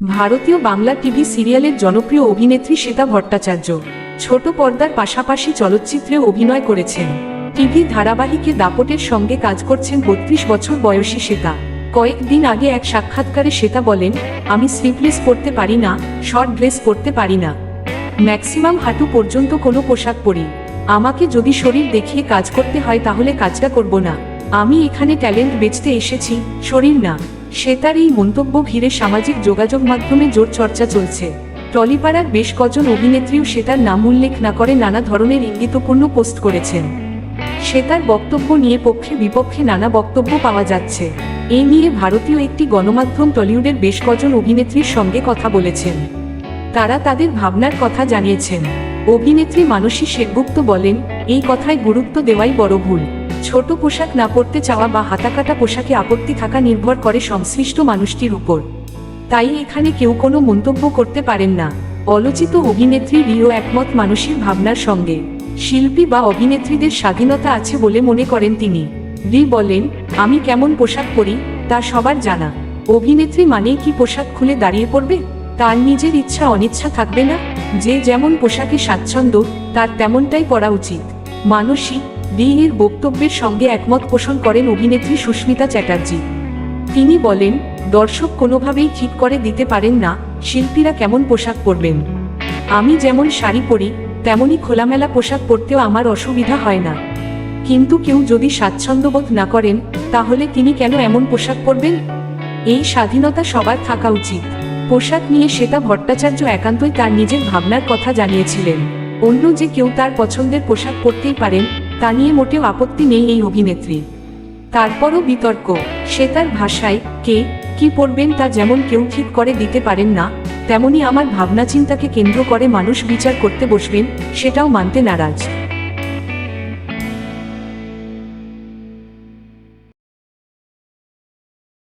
ভারতীয় বাংলা টিভি সিরিয়ালের জনপ্রিয় অভিনেত্রী শ্বেতা ভট্টাচার্য ছোট পর্দার পাশাপাশি চলচ্চিত্রে অভিনয় করেছেন। টিভি ধারাবাহিকে দাপটের সঙ্গে কাজ করছেন বত্রিশ বছর বয়সী শ্বেতা কয়েকদিন আগে এক সাক্ষাৎকারে শ্বেতা বলেন, আমি স্লিভলেস পরতে পারি না, শর্ট ড্রেস পরতে পারি না। ম্যাক্সিমাম হাঁটু পর্যন্ত কোনো পোশাক পরি। আমাকে যদি শরীর দেখিয়ে কাজ করতে হয় তাহলে কাজটা করব না। আমি এখানে ট্যালেন্ট বেচতে এসেছি, শরীর না। শ্বেতার এই মন্তব্য ঘিরে সামাজিক যোগাযোগ মাধ্যমে জোর চর্চা চলছে। টলিপাড়ার বেশ কজন অভিনেত্রীও শ্বেতার নাম উল্লেখ না করে নানা ধরনের ইঙ্গিতপূর্ণ পোস্ট করেছেন। শ্বেতার বক্তব্য নিয়ে পক্ষে বিপক্ষে নানা বক্তব্য পাওয়া যাচ্ছে। এ নিয়ে ভারতীয় একটি গণমাধ্যম টলিউডের বেশ কজন অভিনেত্রীর সঙ্গে কথা বলেছেন। তারা তাদের ভাবনার কথা জানিয়েছেন। অভিনেত্রী মানসী সেনগুপ্ত বলেন, এই কথায় গুরুত্ব দেওয়াই বড় ভুল। ছোট পোশাক না পরতে চাওয়া বা হাতাকাটা পোশাকে আপত্তি থাকা নির্ভর করে সংশ্লিষ্ট মানুষটির উপর। তাই এখানে কেউ কোনো মন্তব্য করতে পারেন না। আলোচিত অভিনেত্রী রিও একমত মানসীর ভাবনার সঙ্গে। শিল্পী বা অভিনেত্রীদের স্বাধীনতা আছে বলে মনে করেন তিনি। রি বলেন, আমি কেমন পোশাক পরি, তা সবার জানা। অভিনেত্রী মানেই কি পোশাক খুলে দাঁড়িয়ে পড়বে? তার নিজের ইচ্ছা অনিচ্ছা থাকবে না? যে যেমন পোশাকে স্বাচ্ছন্দ্য, তার তেমনটাই পরা উচিত। মানসী রি বক্তব্যের সঙ্গে একমত পোষণ করেন অভিনেত্রী সুস্মিতা চ্যাটার্জি। তিনি বলেন, দর্শক কোনোভাবেই ঠিক করে দিতে পারেন না, শিল্পীরা কেমন পোশাক পরবেন। আমি যেমন শাড়ি পরি তেমনই খোলামেলা পোশাক পরতেও আমার অসুবিধা হয় না। কিন্তু কেউ যদি স্বাচ্ছন্দ্যবোধ না করেন, তাহলে তিনি কেন এমন পোশাক পরবেন? এই স্বাধীনতা সবার থাকা উচিত। পোশাক নিয়ে শ্বেতা ভট্টাচার্য একান্তই তার নিজের ভাবনার কথা জানিয়েছিলেন। অন্য যে কেউ তার পছন্দের পোশাক পরতেই পারেন তা নিয়ে মোটেও আপত্তি নেই এই অভিনেত্রী। তারপরও বিতর্ক, সে তার ভাষায় কে, কি পড়বেন তা যেমন কেউ ঠিক করে দিতে পারেন না, তেমনি আমার ভাবনা চিন্তাকে কেন্দ্র করে মানুষ বিচার করতে বসবেন, সেটাও মানতে নারাজ।